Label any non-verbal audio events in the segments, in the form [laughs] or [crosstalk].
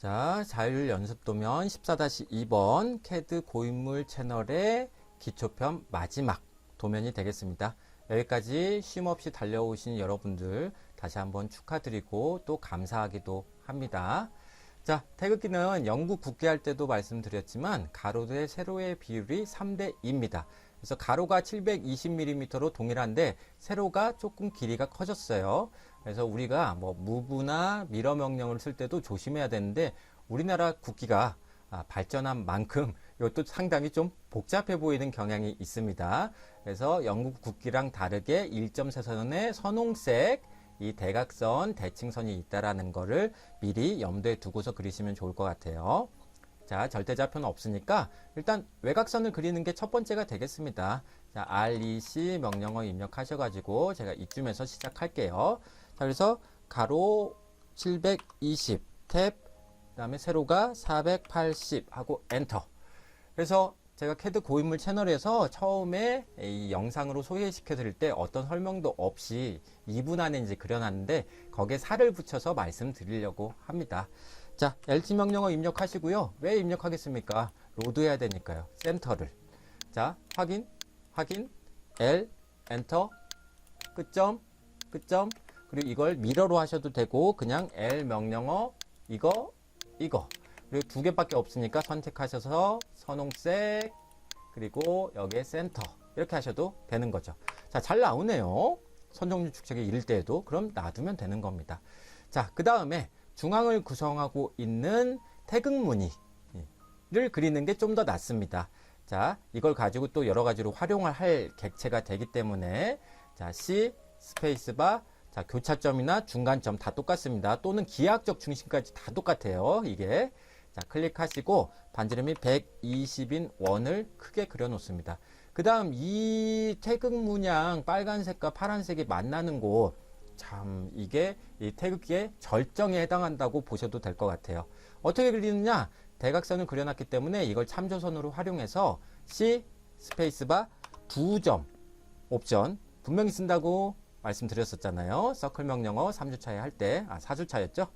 자, 자율 연습 도면 14-2번 캐드 고인물 채널의 기초편 마지막 도면이 되겠습니다. 여기까지 쉼없이 달려오신 여러분들 다시 한번 축하드리고 또 감사하기도 합니다. 자, 태극기는 영국 국기할 때도 말씀드렸지만 가로 대 세로의 비율이 3대 2입니다. 그래서 가로가 720mm로 동일한데 세로가 조금 길이가 커졌어요. 그래서 우리가 뭐 무브나 미러 명령을 쓸 때도 조심해야 되는데 우리나라 국기가 아, 발전한 만큼 이것도 상당히 좀 복잡해 보이는 경향이 있습니다. 그래서 영국 국기랑 다르게 1.4선의 선홍색 이 대각선 대칭선이 있다라는 거를 미리 염두에 두고서 그리시면 좋을 것 같아요. 자, 절대좌표는 없으니까 일단 외곽선을 그리는 게 첫 번째가 되겠습니다. 자, REC 명령어 입력하셔가지고 제가 이쯤에서 시작할게요. 자, 그래서 가로 720, 탭, 그 다음에 세로가 480 하고 엔터. 그래서 제가 캐드 고인물 채널에서 처음에 이 영상으로 소개시켜 드릴 때 어떤 설명도 없이 2분 안에 이제 그려놨는데 거기에 살을 붙여서 말씀드리려고 합니다. 자, LT 명령어 입력하시고요. 왜 입력하겠습니까? 로드 해야 되니까요. 센터를. 자, 확인, 확인, L, 엔터, 끝점, 끝점. 그리고 이걸 미러로 하셔도 되고 그냥 L 명령어 이거, 이거. 그리고 두 개밖에 없으니까 선택하셔서 선홍색 그리고 여기에 센터 이렇게 하셔도 되는 거죠. 자, 잘 나오네요. 선정률 축적이 이를 때에도 그럼 놔두면 되는 겁니다. 자, 그 다음에 중앙을 구성하고 있는 태극무늬를 그리는 게 좀 더 낫습니다. 자, 이걸 가지고 또 여러 가지로 활용을 할 객체가 되기 때문에 자, C 스페이스바 자, 교차점이나 중간점 다 똑같습니다. 또는 기하학적 중심까지 다 똑같아요. 이게. 자, 클릭하시고 반지름이 120인 원을 크게 그려 놓습니다. 그 다음 이 태극 문양 빨간색과 파란색이 만나는 곳, 참, 이게 이 태극기의 절정에 해당한다고 보셔도 될 것 같아요. 어떻게 그리느냐? 대각선을 그려놨기 때문에 이걸 참조선으로 활용해서 C 스페이스바 두 점 옵션 분명히 쓴다고 말씀드렸었잖아요. 서클 명령어 3주차에 할 때, 아, 4주차였죠?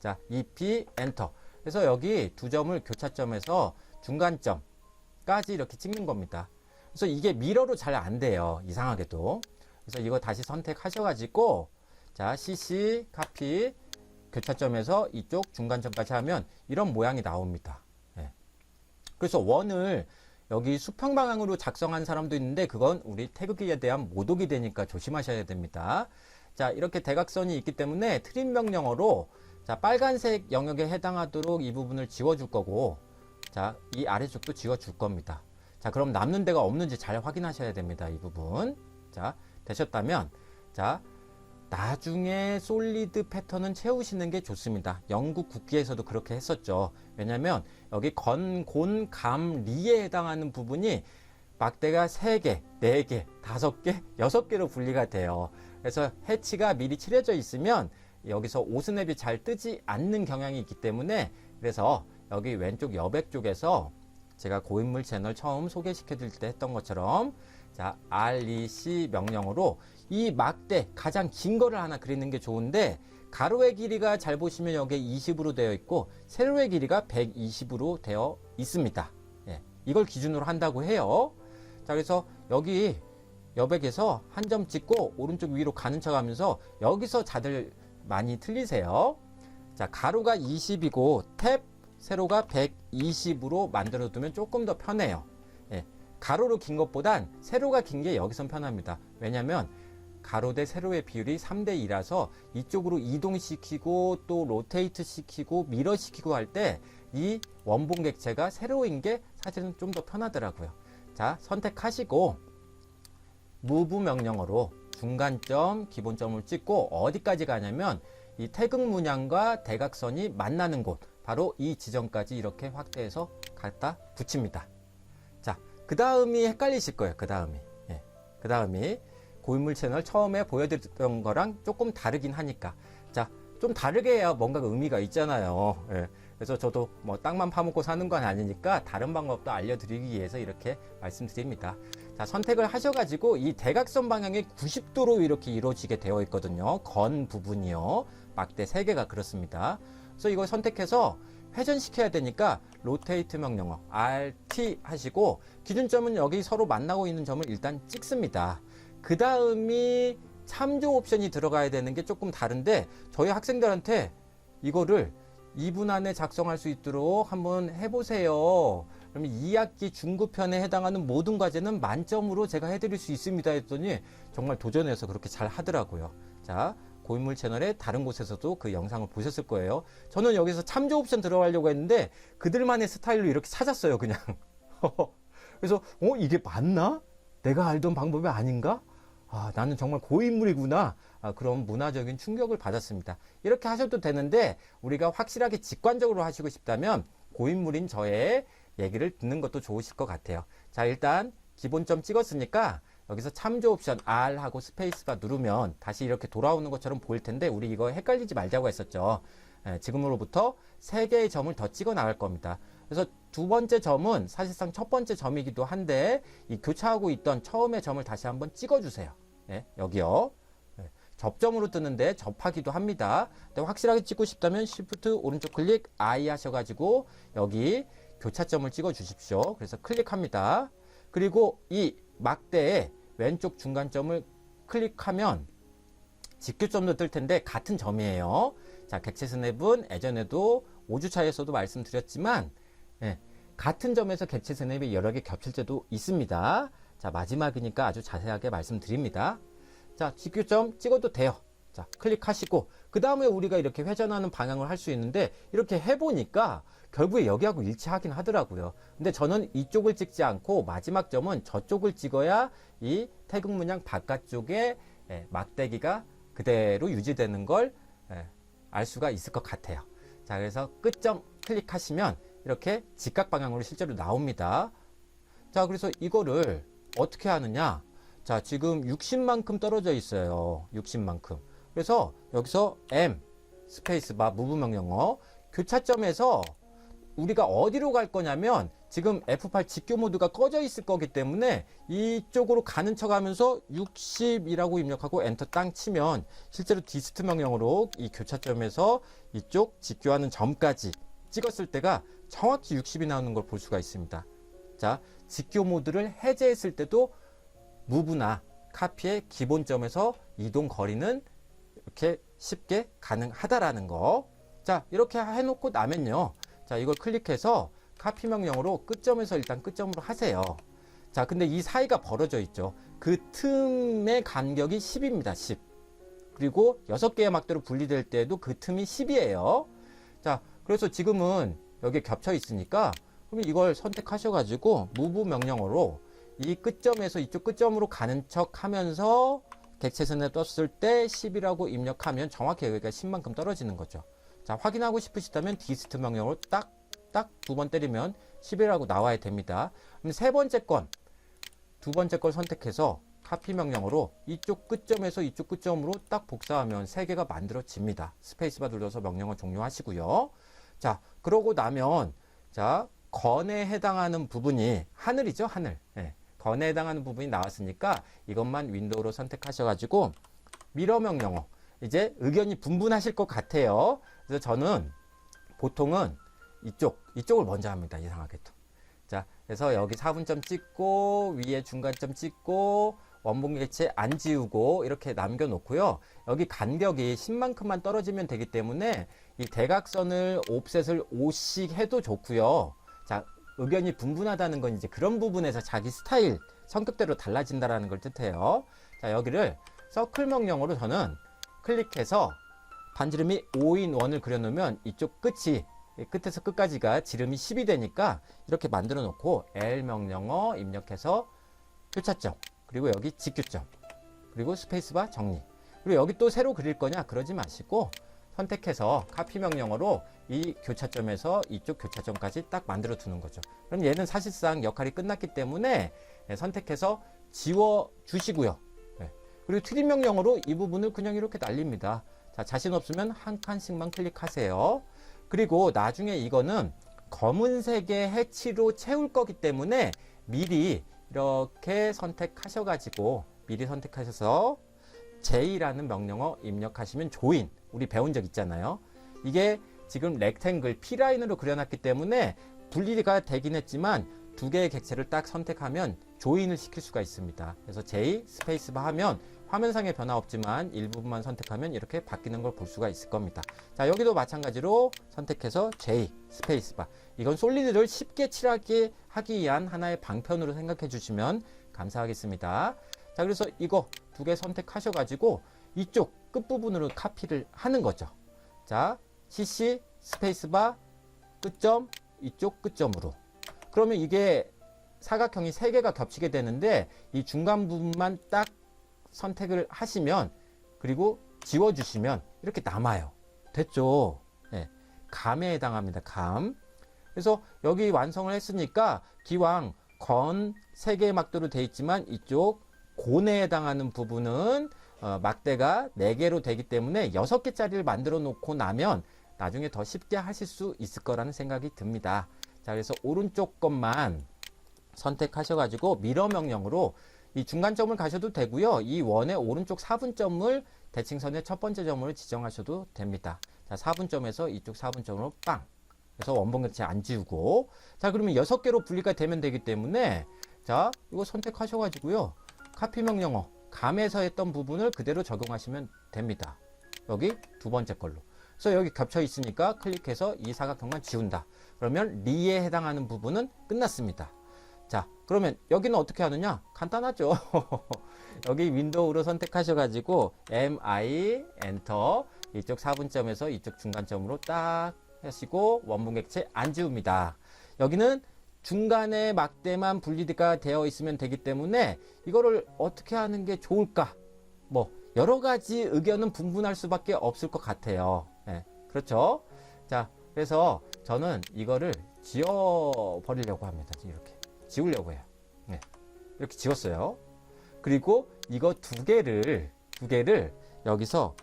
자, EP 엔터. 그래서 여기 두 점을 교차점에서 중간점까지 이렇게 찍는 겁니다. 그래서 이게 미러로 잘 안 돼요. 이상하게도. 그래서 이거 다시 선택하셔가지고, 자, CC 카피 교차점에서 이쪽 중간점까지 하면 이런 모양이 나옵니다. 예. 그래서 원을 여기 수평 방향으로 작성한 사람도 있는데 그건 우리 태극기에 대한 모독이 되니까 조심하셔야 됩니다. 자, 이렇게 대각선이 있기 때문에 트림 명령어로 자, 빨간색 영역에 해당하도록 이 부분을 지워 줄 거고, 자, 이 아래쪽도 지워 줄 겁니다. 자, 그럼 남는 데가 없는지 잘 확인하셔야 됩니다. 이 부분. 자, 되셨다면, 자, 나중에 솔리드 패턴은 채우시는 게 좋습니다. 영국 국기에서도 그렇게 했었죠. 왜냐면 여기 건, 곤, 감, 리에 해당하는 부분이 막대가 3개, 4개, 5개, 6개로 분리가 돼요. 그래서 해치가 미리 칠해져 있으면 여기서 오스냅이 잘 뜨지 않는 경향이 있기 때문에 그래서 여기 왼쪽 여백 쪽에서 제가 고인물 채널 처음 소개시켜 드릴 때 했던 것처럼 자 REC 명령으로 이 막대 가장 긴 거를 하나 그리는 게 좋은데 가로의 길이가 잘 보시면 여기 20으로 되어 있고 세로의 길이가 120으로 되어 있습니다. 예, 이걸 기준으로 한다고 해요. 자 그래서 여기 여백에서 한 점 찍고 오른쪽 위로 가는 척 하면서 여기서 다들 많이 틀리세요. 자, 가로가 20이고 탭 세로가 120으로 만들어 두면 조금 더 편해요. 예, 가로로 긴 것보단 세로가 긴 게 여기선 편합니다. 왜냐면 가로 대 세로의 비율이 3대 2라서 이쪽으로 이동시키고 또 로테이트 시키고 미러 시키고 할 때 이 원본 객체가 세로인 게 사실은 좀 더 편하더라고요. 자, 선택하시고 무브 명령어로 중간점, 기본점을 찍고 어디까지 가냐면 이 태극 문양과 대각선이 만나는 곳, 바로 이 지점까지 이렇게 확대해서 갖다 붙입니다. 자, 그 다음이 헷갈리실 거예요. 그 다음이. 예. 그 다음이 고인물 채널 처음에 보여드렸던 거랑 조금 다르긴 하니까. 자, 좀 다르게 해야 뭔가 의미가 있잖아요. 예. 그래서 저도 뭐 땅만 파먹고 사는 건 아니니까 다른 방법도 알려드리기 위해서 이렇게 말씀드립니다. 자, 선택을 하셔가지고 이 대각선 방향이 90도로 이렇게 이루어지게 되어 있거든요. 건 부분이요. 막대 3개가 그렇습니다. 그래서 이걸 선택해서 회전시켜야 되니까 로테이트 명령어 RT 하시고 기준점은 여기 서로 만나고 있는 점을 일단 찍습니다. 그 다음이 참조 옵션이 들어가야 되는 게 조금 다른데 저희 학생들한테 이거를 2분 안에 작성할 수 있도록 한번 해보세요. 그러면 2학기 중급편에 해당하는 모든 과제는 만점으로 제가 해드릴 수 있습니다 했더니 정말 도전해서 그렇게 잘 하더라고요. 자, 고인물 채널의 다른 곳에서도 그 영상을 보셨을 거예요. 저는 여기서 참조 옵션 들어가려고 했는데 그들만의 스타일로 이렇게 찾았어요, 그냥. [laughs] 그래서, 어, 이게 맞나? 내가 알던 방법이 아닌가? 아, 나는 정말 고인물이구나. 아, 그런 문화적인 충격을 받았습니다. 이렇게 하셔도 되는데, 우리가 확실하게 직관적으로 하시고 싶다면, 고인물인 저의 얘기를 듣는 것도 좋으실 것 같아요. 자, 일단, 기본점 찍었으니까, 여기서 참조 옵션 R 하고 스페이스바 누르면 다시 이렇게 돌아오는 것처럼 보일 텐데, 우리 이거 헷갈리지 말자고 했었죠. 예, 지금으로부터 세 개의 점을 더 찍어 나갈 겁니다. 그래서 두 번째 점은 사실상 첫 번째 점이기도 한데 이 교차하고 있던 처음의 점을 다시 한번 찍어주세요. 예, 여기요. 예, 접점으로 뜨는데 접하기도 합니다. 근데 확실하게 찍고 싶다면 Shift 오른쪽 클릭 I 하셔가지고 여기 교차점을 찍어 주십시오. 그래서 클릭합니다. 그리고 이 막대에 왼쪽 중간점을 클릭하면 직교점도 뜰 텐데 같은 점이에요. 자, 객체 스냅은 예전에도 5주차에서도 말씀드렸지만 예, 같은 점에서 객체 스냅이 여러 개 겹칠 때도 있습니다. 자, 마지막이니까 아주 자세하게 말씀드립니다. 자, 직교점 찍어도 돼요. 자, 클릭하시고 그 다음에 우리가 이렇게 회전하는 방향을 할 수 있는데 이렇게 해보니까 결국에 여기하고 일치하긴 하더라고요. 근데 저는 이쪽을 찍지 않고 마지막 점은 저쪽을 찍어야 이 태극 문양 바깥쪽에 예, 막대기가 그대로 유지되는 걸 예, 알 수가 있을 것 같아요. 자, 그래서 끝점 클릭하시면 이렇게 직각 방향으로 실제로 나옵니다. 자, 그래서 이거를 어떻게 하느냐? 자, 지금 60만큼 떨어져 있어요. 60만큼. 그래서 여기서 M 스페이스 바 무브 명령어 교차점에서 우리가 어디로 갈 거냐면 지금 F8 직교 모드가 꺼져 있을 거기 때문에 이쪽으로 가는 척 하면서 60이라고 입력하고 엔터 땅 치면 실제로 디스트 명령으로 이 교차점에서 이쪽 직교하는 점까지 찍었을 때가 정확히 60이 나오는 걸 볼 수가 있습니다. 자, 직교 모드를 해제했을 때도 무브나 카피의 기본점에서 이동 거리는 이렇게 쉽게 가능하다라는 거. 자, 이렇게 해놓고 나면요. 자, 이걸 클릭해서 카피 명령으로 끝점에서 일단 끝점으로 하세요. 자, 근데 이 사이가 벌어져 있죠. 그 틈의 간격이 10입니다. 10. 그리고 6개의 막대로 분리될 때에도 그 틈이 10이에요. 자, 그래서 지금은 여기 겹쳐 있으니까 그러면 이걸 선택하셔가지고 무브 명령어로 이 끝점에서 이쪽 끝점으로 가는 척 하면서 객체선에 떴을 때 10이라고 입력하면 정확히 여기가 10만큼 떨어지는 거죠. 자, 확인하고 싶으시다면 디스트 명령으로 딱, 딱 두 번 때리면 10이라고 나와야 됩니다. 그럼 세 번째 건, 두 번째 걸 선택해서 카피 명령으로 이쪽 끝점에서 이쪽 끝점으로 딱 복사하면 세 개가 만들어집니다. 스페이스바 눌러서 명령어 종료하시고요. 자, 그러고 나면, 자, 건에 해당하는 부분이 하늘이죠, 하늘. 예, 건에 해당하는 부분이 나왔으니까 이것만 윈도우로 선택하셔가지고 미러 명령어. 이제 의견이 분분하실 것 같아요. 그래서 저는 보통은 이쪽, 이쪽을 먼저 합니다. 이상하게도. 자, 그래서 여기 4분점 찍고, 위에 중간점 찍고, 원본 객체 안 지우고, 이렇게 남겨놓고요. 여기 간격이 10만큼만 떨어지면 되기 때문에 이 대각선을 옵셋을 5씩 해도 좋고요. 자, 의견이 분분하다는 건 이제 그런 부분에서 자기 스타일, 성격대로 달라진다라는 걸 뜻해요. 자, 여기를 서클 명령으로 저는 클릭해서 반지름이 5인 원을 그려놓으면 이쪽 끝이 끝에서 끝까지가 지름이 10이 되니까 이렇게 만들어 놓고 L 명령어 입력해서 교차점 그리고 여기 직교점 그리고 스페이스바 정리 그리고 여기 또 새로 그릴 거냐 그러지 마시고 선택해서 카피 명령어로 이 교차점에서 이쪽 교차점까지 딱 만들어 두는 거죠. 그럼 얘는 사실상 역할이 끝났기 때문에 네, 선택해서 지워 주시고요. 네. 그리고 트림 명령어로 이 부분을 그냥 이렇게 날립니다. 자, 자신 없으면 한 칸씩만 클릭하세요. 그리고 나중에 이거는 검은색의 해치로 채울 거기 때문에 미리 이렇게 선택하셔가지고 미리 선택하셔서 J라는 명령어 입력하시면 조인 우리 배운 적 있잖아요. 이게 지금 렉탱글 P라인으로 그려놨기 때문에 분리가 되긴 했지만 두 개의 객체를 딱 선택하면 조인을 시킬 수가 있습니다. 그래서 J 스페이스바 하면 화면상에 변화 없지만 일부분만 선택하면 이렇게 바뀌는 걸 볼 수가 있을 겁니다. 자, 여기도 마찬가지로 선택해서 J 스페이스바. 이건 솔리드를 쉽게 칠하게 하기 위한 하나의 방편으로 생각해 주시면 감사하겠습니다. 자, 그래서 이거 두 개 선택하셔가지고 이쪽 끝부분으로 카피를 하는 거죠. 자, CC 스페이스바 끝점 이쪽 끝점으로. 그러면 이게 사각형이 세 개가 겹치게 되는데 이 중간 부분만 딱 선택을 하시면 그리고 지워주시면 이렇게 남아요. 됐죠? 네. 감에 해당합니다. 감. 그래서 여기 완성을 했으니까 기왕 건세 개의 막대로 되어 있지만 이쪽 곤에 해당하는 부분은 어, 막대가 네개로 되기 때문에 여섯 개짜리를 만들어 놓고 나면 나중에 더 쉽게 하실 수 있을 거라는 생각이 듭니다. 자, 그래서 오른쪽 것만 선택하셔가지고 미러 명령으로 이 중간점을 가셔도 되고요. 이 원의 오른쪽 4분점을 대칭선의 첫 번째 점으로 지정하셔도 됩니다. 자, 4분점에서 이쪽 4분점으로 빵. 그래서 원본 객체 안 지우고. 자, 그러면 6개로 분리가 되면 되기 때문에 자, 이거 선택하셔가지고요. 카피 명령어, 감에서 했던 부분을 그대로 적용하시면 됩니다. 여기 두 번째 걸로. 그래서 여기 겹쳐 있으니까 클릭해서 이 사각형만 지운다. 그러면 리에 해당하는 부분은 끝났습니다. 자, 그러면 여기는 어떻게 하느냐? 간단하죠. [laughs] 여기 윈도우로 선택하셔가지고 MI 엔터 이쪽 4분점에서 이쪽 중간점으로 딱 하시고 원본 객체 안 지웁니다. 여기는 중간에 막대만 분리가 되어 있으면 되기 때문에 이거를 어떻게 하는 게 좋을까? 뭐 여러 가지 의견은 분분할 수밖에 없을 것 같아요. 예, 그렇죠? 자, 그래서 저는 이거를 지워 버리려고 합니다. 이렇게 지우려고 해요. 네, 이렇게 지웠어요. 그리고 이거 두 개를 두 개를 여기서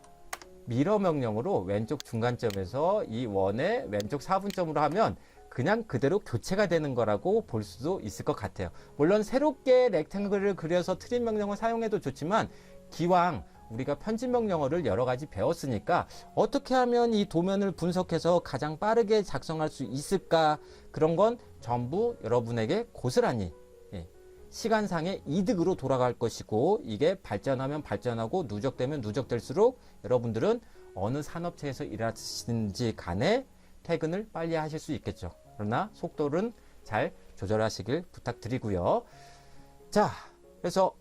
미러 명령으로 왼쪽 중간점에서 이 원의 왼쪽 4분점으로 하면 그냥 그대로 교체가 되는 거라고 볼 수도 있을 것 같아요. 물론 새롭게 렉탱글을 그려서 트림 명령을 사용해도 좋지만 기왕 우리가 편집 명령어를 여러 가지 배웠으니까 어떻게 하면 이 도면을 분석해서 가장 빠르게 작성할 수 있을까 그런 건 전부 여러분에게 고스란히 예, 시간상의 이득으로 돌아갈 것이고 이게 발전하면 발전하고 누적되면 누적될수록 여러분들은 어느 산업체에서 일하시는지 간에 퇴근을 빨리 하실 수 있겠죠. 그러나 속도는 잘 조절하시길 부탁드리고요. 자, 그래서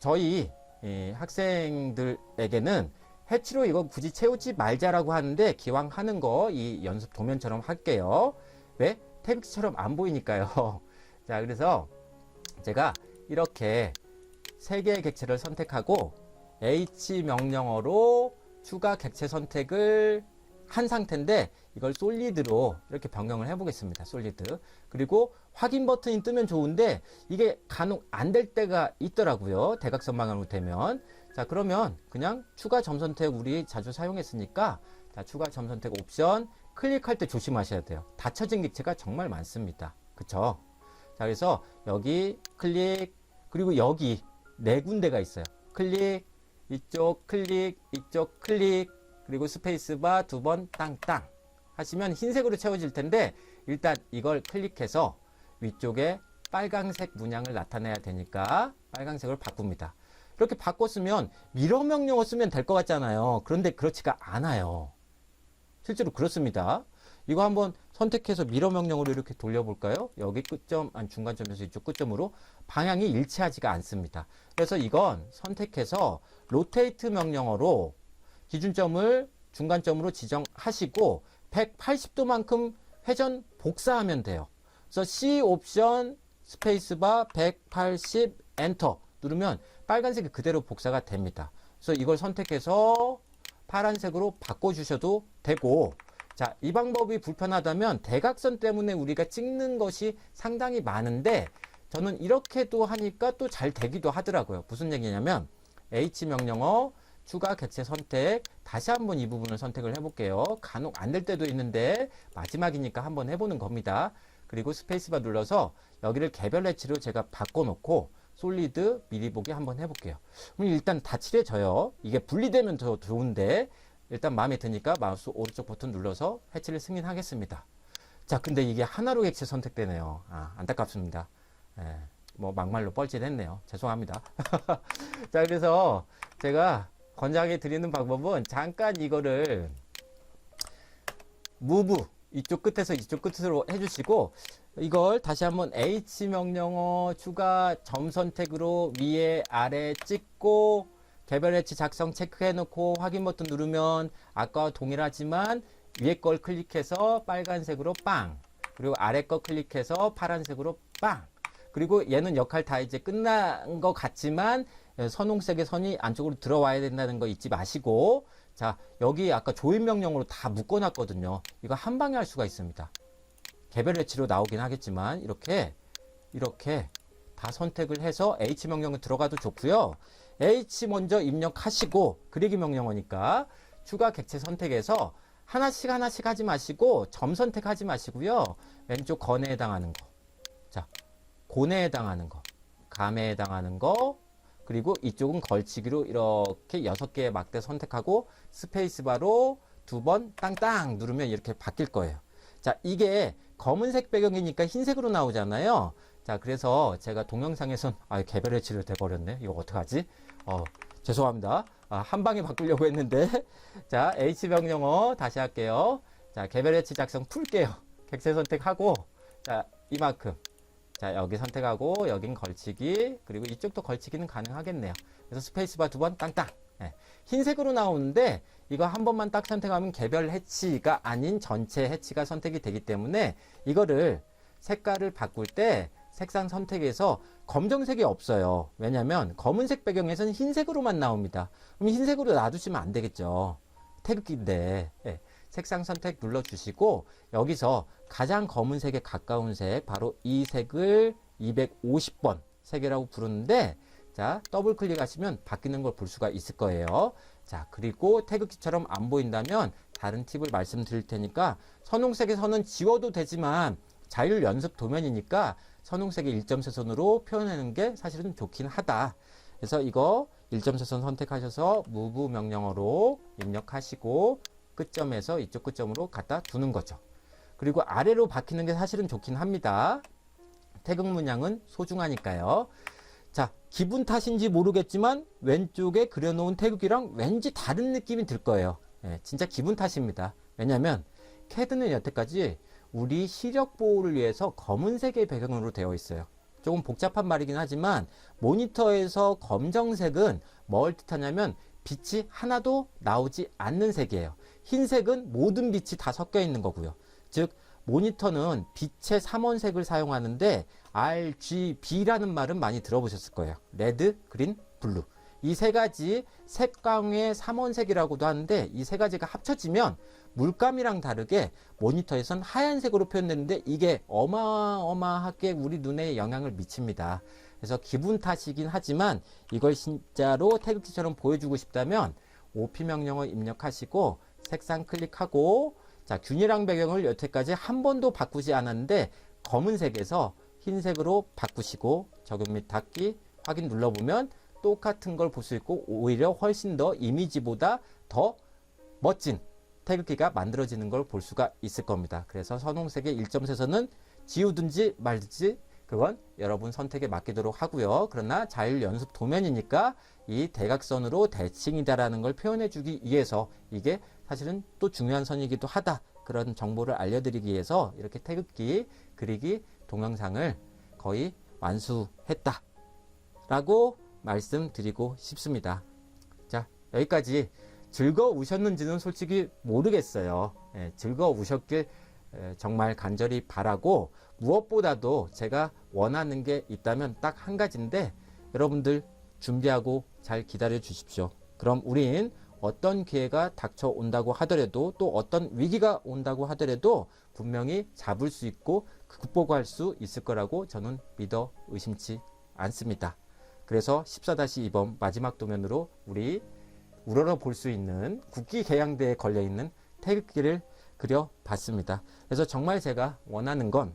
저희 이 학생들에게는 해치로 이거 굳이 채우지 말자라고 하는데 기왕 하는 거 이 연습 도면처럼 할게요. 왜? 태극기처럼 안 보이니까요. [laughs] 자, 그래서 제가 이렇게 세 개의 객체를 선택하고 H 명령어로 추가 객체 선택을 한 상태인데 이걸 솔리드로 이렇게 변경을 해 보겠습니다. 솔리드. 그리고 확인 버튼이 뜨면 좋은데 이게 간혹 안 될 때가 있더라고요. 대각선 방향으로 되면. 자, 그러면 그냥 추가 점 선택 우리 자주 사용했으니까 자, 추가 점 선택 옵션 클릭할 때 조심하셔야 돼요. 닫혀진 객체가 정말 많습니다. 그쵸? 자, 그래서 여기 클릭 그리고 여기 네 군데가 있어요. 클릭 이쪽 클릭 이쪽 클릭 그리고 스페이스바 두 번 땅땅 하시면 흰색으로 채워질 텐데 일단 이걸 클릭해서 위쪽에 빨강색 문양을 나타내야 되니까 빨강색으로 바꿉니다. 이렇게 바꿨으면 미러 명령어 쓰면 될 것 같잖아요. 그런데 그렇지가 않아요. 실제로 그렇습니다. 이거 한번 선택해서 미러 명령으로 이렇게 돌려볼까요? 여기 끝점, 아니 중간점에서 이쪽 끝점으로 방향이 일치하지가 않습니다. 그래서 이건 선택해서 로테이트 명령어로 기준점을 중간점으로 지정하시고 180도만큼 회전 복사하면 돼요. 그래서 C 옵션 스페이스바 180 엔터 누르면 빨간색이 그대로 복사가 됩니다. 그래서 이걸 선택해서 파란색으로 바꿔주셔도 되고 자, 이 방법이 불편하다면 대각선 때문에 우리가 찍는 것이 상당히 많은데 저는 이렇게도 하니까 또 잘 되기도 하더라고요. 무슨 얘기냐면 H 명령어 추가 객체 선택 다시 한번 이 부분을 선택을 해볼게요. 간혹 안 될 때도 있는데 마지막이니까 한번 해보는 겁니다. 그리고 스페이스바 눌러서 여기를 개별 해치로 제가 바꿔놓고 솔리드 미리 보기 한번 해볼게요. 그럼 일단 다 칠해져요. 이게 분리되면 더 좋은데 일단 마음에 드니까 마우스 오른쪽 버튼 눌러서 해치를 승인하겠습니다. 자, 근데 이게 하나로 객체 선택되네요. 아, 안타깝습니다. 예, 뭐 막말로 뻘짓했네요. 죄송합니다. [laughs] 자, 그래서 제가 권장해 드리는 방법은 잠깐 이거를 무브 이쪽 끝에서 이쪽 끝으로 해주시고 이걸 다시 한번 H 명령어 추가 점 선택으로 위에 아래 찍고 개별 해치 작성 체크해 놓고 확인 버튼 누르면 아까와 동일하지만 위에 걸 클릭해서 빨간색으로 빵 그리고 아래 거 클릭해서 파란색으로 빵. 그리고 얘는 역할 다 이제 끝난 것 같지만 선홍색의 선이 안쪽으로 들어와야 된다는 거 잊지 마시고 자 여기 아까 조인 명령으로 다 묶어놨거든요. 이거 한 방에 할 수가 있습니다. 개별 해치로 나오긴 하겠지만 이렇게 이렇게 다 선택을 해서 H 명령을 들어가도 좋고요. H 먼저 입력하시고 그리기 명령어니까 추가 객체 선택해서 하나씩 하나씩 하지 마시고 점 선택하지 마시고요. 왼쪽 건에 해당하는 거 자 고내에 해당하는 거. 감에 해당하는 거 그리고 이쪽은 걸치기로 이렇게 여섯 개의 막대 선택하고 스페이스바로 두 번 땅땅 누르면 이렇게 바뀔 거예요. 자, 이게 검은색 배경이니까 흰색으로 나오잖아요. 자, 그래서 제가 동영상에선 아, 개별 해치를 돼 버렸네. 이거 어떡하지? 어, 죄송합니다. 아, 한 방에 바꾸려고 했는데. [laughs] 자, H 명령어 다시 할게요. 자, 개별 해치 작성 풀게요. 객체 선택하고, 자, 이만큼. 자, 여기 선택하고, 여긴 걸치기, 그리고 이쪽도 걸치기는 가능하겠네요. 그래서 스페이스바 두 번 땅땅. 예. 흰색으로 나오는데, 이거 한 번만 딱 선택하면 개별 해치가 아닌 전체 해치가 선택이 되기 때문에, 이거를 색깔을 바꿀 때, 색상 선택에서 검정색이 없어요. 왜냐면, 검은색 배경에서는 흰색으로만 나옵니다. 그럼 흰색으로 놔두시면 안 되겠죠. 태극기인데, 예. 색상 선택 눌러주시고, 여기서 가장 검은색에 가까운 색, 바로 이 색을 250번 색이라고 부르는데, 자, 더블 클릭하시면 바뀌는 걸 볼 수가 있을 거예요. 자, 그리고 태극기처럼 안 보인다면 다른 팁을 말씀드릴 테니까 선홍색의 선은 지워도 되지만 자율 연습 도면이니까 선홍색의 일점 세선으로 표현하는 게 사실은 좋긴 하다. 그래서 이거 일점 세선 선택하셔서 무브 명령어로 입력하시고 끝점에서 이쪽 끝점으로 갖다 두는 거죠. 그리고 아래로 박히는 게 사실은 좋긴 합니다. 태극 문양은 소중하니까요. 자, 기분 탓인지 모르겠지만 왼쪽에 그려놓은 태극기랑 왠지 다른 느낌이 들 거예요. 예, 진짜 기분 탓입니다. 왜냐면 캐드는 여태까지 우리 시력 보호를 위해서 검은색의 배경으로 되어 있어요. 조금 복잡한 말이긴 하지만 모니터에서 검정색은 뭘 뜻하냐면 빛이 하나도 나오지 않는 색이에요. 흰색은 모든 빛이 다 섞여 있는 거고요. 즉 모니터는 빛의 삼원색을 사용하는데 RGB라는 말은 많이 들어보셨을 거예요. 레드, 그린, 블루. 이 세 가지 색감의 삼원색이라고도 하는데 이 세 가지가 합쳐지면 물감이랑 다르게 모니터에선 하얀색으로 표현되는데 이게 어마어마하게 우리 눈에 영향을 미칩니다. 그래서 기분 탓이긴 하지만 이걸 진짜로 태극기처럼 보여주고 싶다면 OP 명령어 입력하시고 색상 클릭하고 자, 균일항 배경을 여태까지 한 번도 바꾸지 않았는데 검은색에서 흰색으로 바꾸시고 적용 및 닫기 확인 눌러보면 똑같은 걸 볼 수 있고 오히려 훨씬 더 이미지보다 더 멋진 태극기가 만들어지는 걸 볼 수가 있을 겁니다. 그래서 선홍색의 1점세선은 지우든지 말든지 그건 여러분 선택에 맡기도록 하고요. 그러나 자율 연습 도면이니까 이 대각선으로 대칭이다라는 걸 표현해 주기 위해서 이게 사실은 또 중요한 선이기도 하다. 그런 정보를 알려드리기 위해서 이렇게 태극기 그리기 동영상을 거의 완수했다. 라고 말씀드리고 싶습니다. 자, 여기까지 즐거우셨는지는 솔직히 모르겠어요. 예, 즐거우셨길 에, 정말 간절히 바라고 무엇보다도 제가 원하는 게 있다면 딱 한 가지인데 여러분들 준비하고 잘 기다려 주십시오. 그럼 우린 어떤 기회가 닥쳐 온다고 하더라도 또 어떤 위기가 온다고 하더라도 분명히 잡을 수 있고 극복할 수 있을 거라고 저는 믿어 의심치 않습니다. 그래서 14-2번 마지막 도면으로 우리 우러러 볼 수 있는 국기 개양대에 걸려 있는 태극기를 그려 봤습니다. 그래서 정말 제가 원하는 건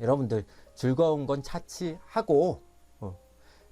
여러분들 즐거운 건 차치하고 어,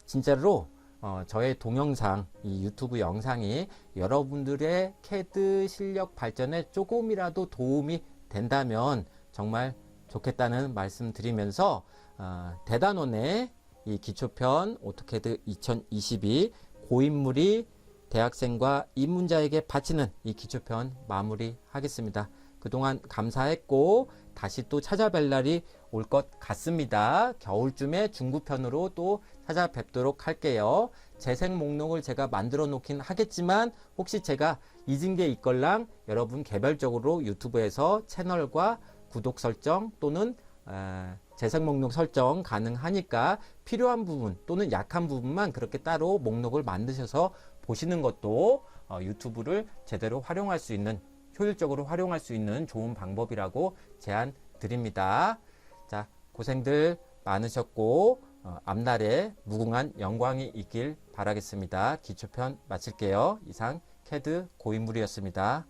진짜로 어, 저의 동영상, 이 유튜브 영상이 여러분들의 캐드 실력 발전에 조금이라도 도움이 된다면 정말 좋겠다는 말씀 드리면서 어, 대단원의 이 기초편 오토캐드 2022 고인물이 대학생과 입문자에게 바치는 이 기초편 마무리하겠습니다. 그동안 감사했고 다시 또 찾아뵐 날이 올 것 같습니다. 겨울쯤에 중구편으로 또 찾아뵙도록 할게요. 재생 목록을 제가 만들어 놓긴 하겠지만 혹시 제가 잊은 게 있걸랑 여러분 개별적으로 유튜브에서 채널과 구독 설정 또는 아, 재생 목록 설정 가능하니까 필요한 부분 또는 약한 부분만 그렇게 따로 목록을 만드셔서 보시는 것도 어, 유튜브를 제대로 활용할 수 있는 효율적으로 활용할 수 있는 좋은 방법이라고 제안 드립니다. 자, 고생들 많으셨고 어, 앞날에 무궁한 영광이 있길 바라겠습니다. 기초편 마칠게요. 이상 캐드 고인물이었습니다.